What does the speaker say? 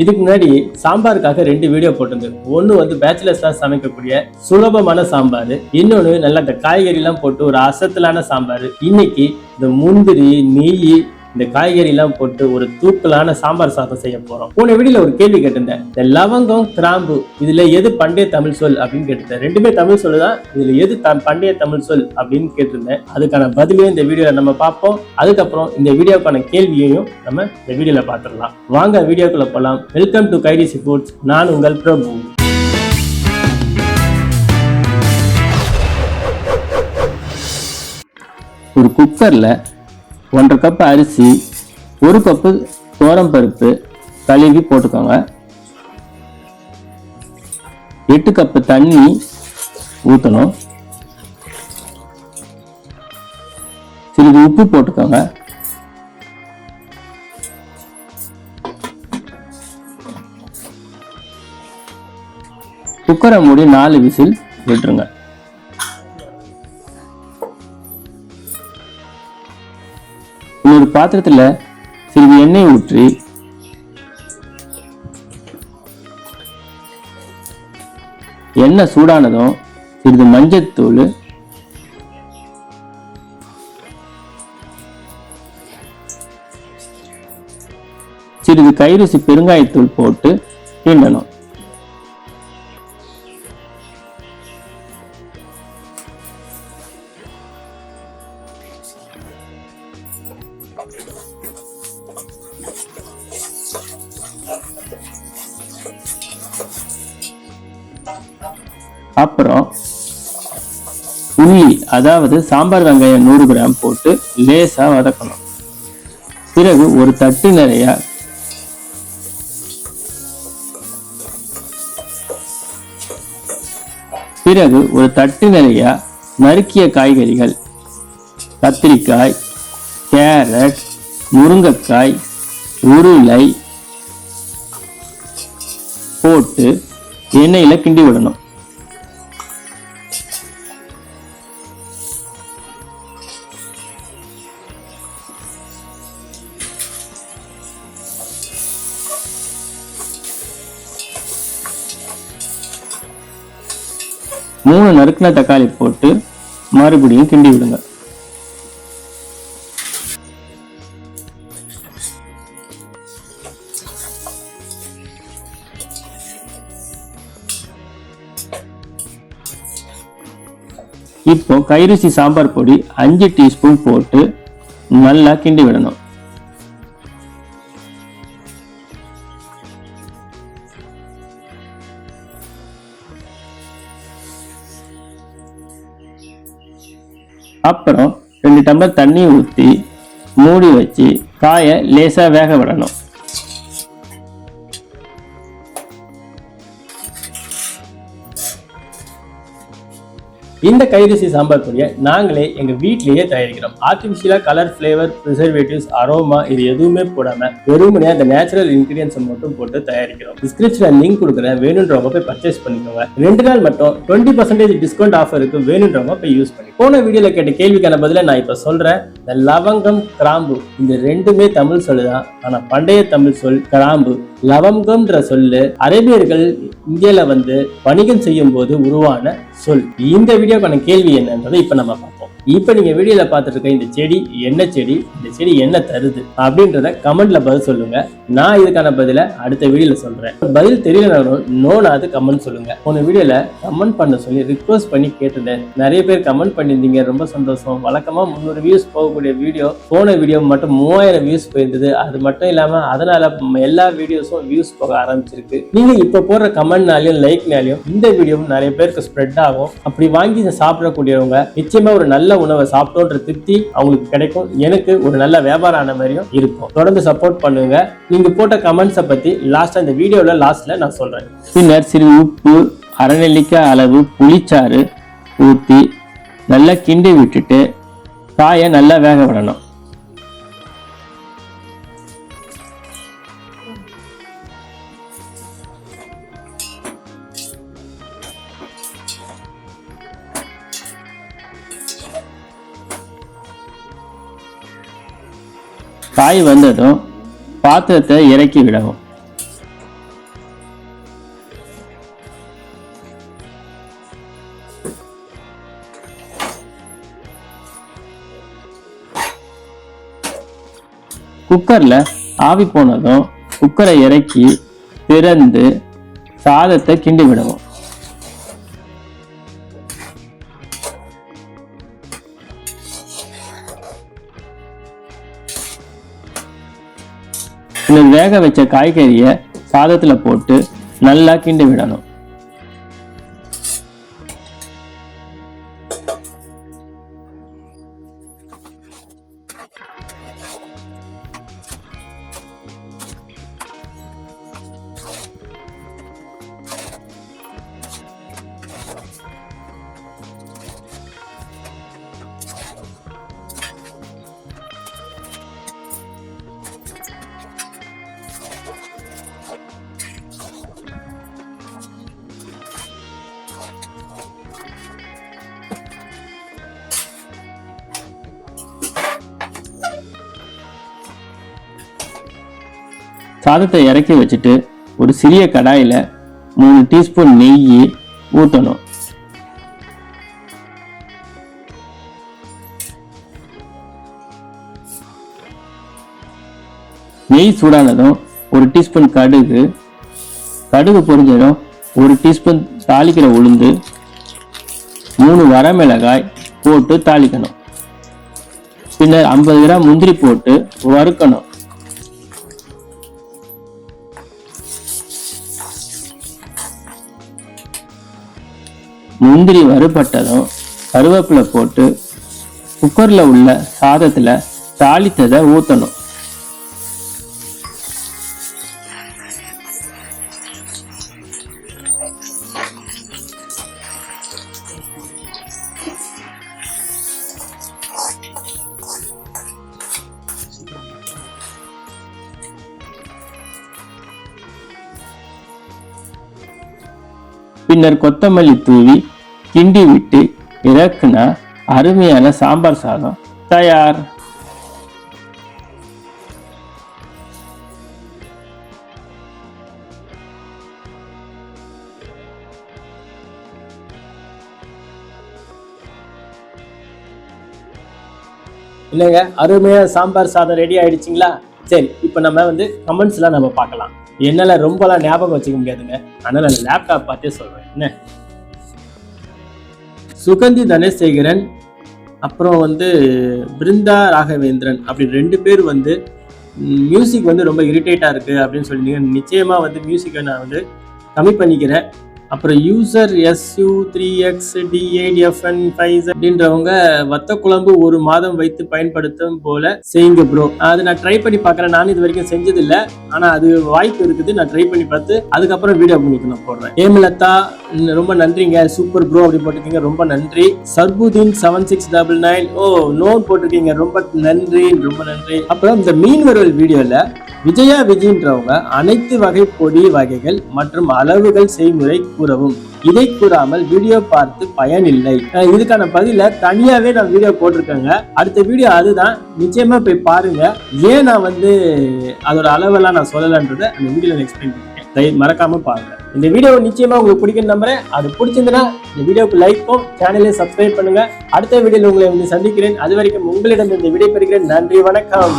இதுக்கு முன்னாடி சாம்பாருக்காக ரெண்டு வீடியோ போட்டிருந்தேன் ஒன்னு வந்து பேச்சுலர்ஸா சமைக்கக்கூடிய சுலபமான சாம்பார். இன்னொன்று நல்லா இந்த காய்கறிலாம் போட்டு ஒரு அசத்தலான சாம்பார். இன்னைக்கு இந்த முந்திரி நெய் இந்த காய்கறி எல்லாம் போட்டு ஒரு தூக்கலான சாம்பார் சாதம் செய்ய போறோம். போன வீடியில் ஒரு கேள்வி கேட்டிருந்தேன். இந்த லவங்கம் கிராம்பு இதுல எது பண்டைய தமிழ் சொல் அப்படின்னு கேட்டிருந்தேன். ரெண்டுமே தமிழ் சொல்லு தான் இதுல எது த- பண்டைய தமிழ் சொல் அப்படின்னு கேட்டிருந்தேன். அதுக்கான பதிலையும் இந்த வீடியோல நம்ம பார்ப்போம். அதுக்கப்புறம் இந்த வீடியோக்கான கேள்வியையும் நம்ம இந்த வீடியோல பார்த்துடலாம். வாங்க வீடியோக்குள்ள போலாம். வெல்கம் டு கைடிசி ஃபுட்ஸ் நான் உங்கள் பிரபு. ஒரு குக்கரில் ஒன்றரை கப் அரிசி ஒரு கப்பு பருப்பு கழுவி போட்டுக்கோங்க. எட்டு கப்பு தண்ணி ஊற்றணும் சிறிது உப்பு போட்டுக்கோங்க. குக்கரை மூடி நாலு விசில் விட்டுருங்க. பாத்திரத்தில் சிறிது எண்ணெய் ஊற்றி எண்ணெய் சூடானதும் சிறிது மஞ்சத்தூள் சிறிது கைருசி பெருங்காயத்தூள் போட்டு கிண்டணும். அப்புறம் உள்ளி அதாவது சாம்பார் வெங்காயம் நூறு கிராம் போட்டு லேசா வதக்கணும். பிறகு ஒரு தட்டு நிறைய பிறகு ஒரு தட்டு நிறைய நறுக்கிய காய்கறிகள் கத்திரிக்காய் கேரட் முருங்கைக்காய் உருளை போட்டு எண்ணெயில் கிண்டி விடணும். மூணு நறுக்கின தக்காளி போட்டு மறுபடியும் கிண்டி விடுங்க. இப்போ கைரிசி சாம்பார் பொடி அஞ்சு டீஸ்பூன் போட்டு நல்லா கிண்டி விடணும். அப்புறம் ரெண்டு டம்ளர் தண்ணி ஊற்றி மூடி வச்சு காயை லேசா வேக விடணும். இந்த கைரிசி சாம்பார் பொடியை நாங்களே எங்க வீட்லயே தயாரிக்கிறோம். ஆர்டிபிஷியலா கலர் ஃபிளேவர் ப்ரிசர்வேட்டிவ்ஸ் அரோமா இது எதுவுமே போடாம வெறுமனே அந்த நேச்சுரல் இன்கிரியன்ஸை மட்டும் போட்டு தயாரிக்கிறோம். டிஸ்கிரிப்ஷன்ல லிங்க் கொடுக்குறேன் வேணுன்றவங்க போய் பர்ச்சேஸ் பண்ணிக்கோங்க. ரெண்டு நாள் மட்டும் டுவெண்ட்டி பர்சன்டேஜ் டிஸ்கவுண்ட் ஆஃபர் இருக்கு வேணுன்றவங்க போய் யூஸ் பண்ணி போன வீடியோல கேட்ட கேள்விக்கான பதில நான் இப்ப சொல்றேன். இந்த லவங்கம் கிராம்பு இந்த ரெண்டுமே தமிழ் சொல்லுதான் ஆனா பண்டைய தமிழ் சொல் கிராம்பு லவங்கம்ன்ற சொல்லு அரேபியர்கள் இந்தியால வந்து வணிகம் செய்யும் போது உருவான சொல். இந்த வீடியோக்கான கேள்வி என்னன்றதை இப்ப நம்ம பார்ப்போம். இப்போ நீங்கள் வீடியோவில் பார்த்துட்டு இருக்க இந்த செடி என்ன செடி இந்த செடி என்ன தருது அப்படின்றத கமெண்ட்ல பதில் சொல்லுங்க. நான் இதுக்கான பதிலை அடுத்த வீடியோவில் சொல்கிறேன் பதில் தெரியலனாலும் நோனாது கமெண்ட் சொல்லுங்க. போன வீடியோவில் கமெண்ட் பண்ண சொல்லி ரிக்வஸ்ட் பண்ணி கேட்டிருந்தேன். நிறைய பேர் கமெண்ட் பண்ணியிருந்தீங்க. ரொம்ப சந்தோஷம். வழக்கமாக முந்நூறு வியூஸ் போகக்கூடிய வீடியோ போன வீடியோ மட்டும் மூவாயிரம் வியூஸ் போயிருந்தது. அது மட்டும் இல்லாமல் அதனால எல்லா வீடியோஸும் வியூஸ் போக ஆரம்பிச்சிருக்கு. நீங்கள் இப்போ போடுற கமெண்ட்னாலையும் லைக்னாலையும் இந்த வீடியோவும் நிறைய பேருக்கு ஸ்ப்ரெட் ஆகும். அப்படி வாங்கி சாப்பிடக்கூடியவங்க நிச்சயமாக ஒரு நல்ல உணவை சாப்பிட்டோன்ற திருப்தி அவங்களுக்கு கிடைக்கும். எனக்கு ஒரு நல்ல வியாபாரம் ஆன மாதிரியும் இருக்கும். தொடர்ந்து சப்போர்ட் பண்ணுங்க. நீங்க போட்ட கமெண்ட்ஸை பத்தி லாஸ்ட் அந்த வீடியோல லாஸ்ட்ல நான் சொல்றேன். பின்னர் சிறு உப்பு அரைநெல்லிக்காய் அளவு புளிச்சாறு ஊற்றி நல்லா கிண்டி விட்டுட்டு காயை நல்லா வேக விடணும். காய் வந்ததும் பாத்திரத்தை இறக்கி விடவும். குக்கரில் ஆவி போனதும் குக்கரை இறக்கி திறந்து சாதத்தை கிண்டி விடவும். இந்த வேக வச்ச காய்கறியை சாதத்தில் போட்டு நல்லா கிண்டி விடணும். சாதத்தை இறக்கி வச்சுட்டு ஒரு சிறிய கடாயில் மூணு டீஸ்பூன் நெய் ஊற்றணும் நெய் சூடானதும் ஒரு டீஸ்பூன் கடுகு. கடுகு பொரிஞ்சதும் ஒரு டீஸ்பூன் தாளிக்கிற உளுந்து. மூணு வரமிளகாய் போட்டு தாளிக்கணும். பின்னர் ஐம்பது கிராம் முந்திரி போட்டு வறுக்கணும். முந்திரி வறுபட்டதும் கருவேப்பிலை போட்டு குக்கரில் உள்ள சாதத்தில் தாளித்ததை ஊற்றணும் பின்னர் கொத்தமல்லி தூவி கிண்டி விட்டு இறக்குனா அருமையான சாம்பார் சாதம். தயார். இல்லைங்க அருமையாக சாம்பார் சாதம் ரெடி ஆயிடுச்சுங்களா? சரி இப்போ நம்ம வந்து கமெண்ட்ஸ்லாம் நம்ம பார்க்கலாம். என்னால ரொம்பலாம் ஞாபகம் வச்சுக்க முடியாதுங்க. அதனால நான் லேப்டாப் பார்த்தே சொல்றேன். என்ன? சுகந்தி தனசேகரன் அப்புறம் வந்து பிருந்தா ராகவேந்திரன் அப்படி ரெண்டு பேர் வந்து மியூசிக் வந்து ரொம்ப இரிட்டேட்டாக இருக்குது அப்படின்னு சொல்லி நிச்சயமாக வந்து மியூசிக்கை நான் வந்து கம்மி பண்ணிக்கிறேன். அப்புறம் user SU three X TADFN five அப்படின்றவங்க வத்த குழம்பு ஒரு மாதம் வைத்து பயன்படுத்தும் போல செய்யுங்க ப்ரோ அது நான் ட்ரை பண்ணி பார்க்குறேன். நான் இது வரைக்கும் செஞ்சதில்லை. ஆனால் அது வாய்ப்பு இருக்குது. நான் ட்ரை பண்ணி பார்த்து அதுக்கப்புறம் வீடியோ உங்களுக்கு நான் போடுறேன். ஏமலதா ரொம்ப நன்றிங்க. சூப்பர் ப்ரோ அப்படி போட்டிருக்கீங்க. ரொம்ப நன்றி. Sarfudeen seven six double nine O known போட்டிருக்கீங்க. ரொம்ப நன்றி ரொம்ப நன்றி. அப்புறம் இந்த மீன் வறுவல் விஜயா விஜயின்றவங்க அனைத்து வகை பொடி வகைகள் மற்றும் அளவுகள் செய்முறை கூறவும். இதை கூறாமல் வீடியோ பார்த்து பயனில்லை. இதுக்கான பதில தனியாவே நான் வீடியோ போட்டிருக்கேங்க. அடுத்த வீடியோ அதுதான். நிச்சயமா போய் பாருங்க. ஏன் நான் வந்து அதோட அளவெல்லாம் நான் சொல்லலன்றத அந்த வீடியோல எக்ஸ்பிளைன் பண்ணிருக்கேன் மறக்காம பாருங்க. இந்த வீடியோ நிச்சயமா உங்களுக்கு பிடிக்கும் நம்புறேன். அது பிடிச்சிருந்ததுன்னா இந்த வீடியோக்கு லைக்கும் சேனலையும் சப்ஸ்கிரைப் பண்ணுங்க. அடுத்த வீடியோவில் உங்களை வந்து சந்திக்கிறேன். அது வரைக்கும் உங்களிடம் இந்த விடை பெறுகிறேன் நன்றி வணக்கம்.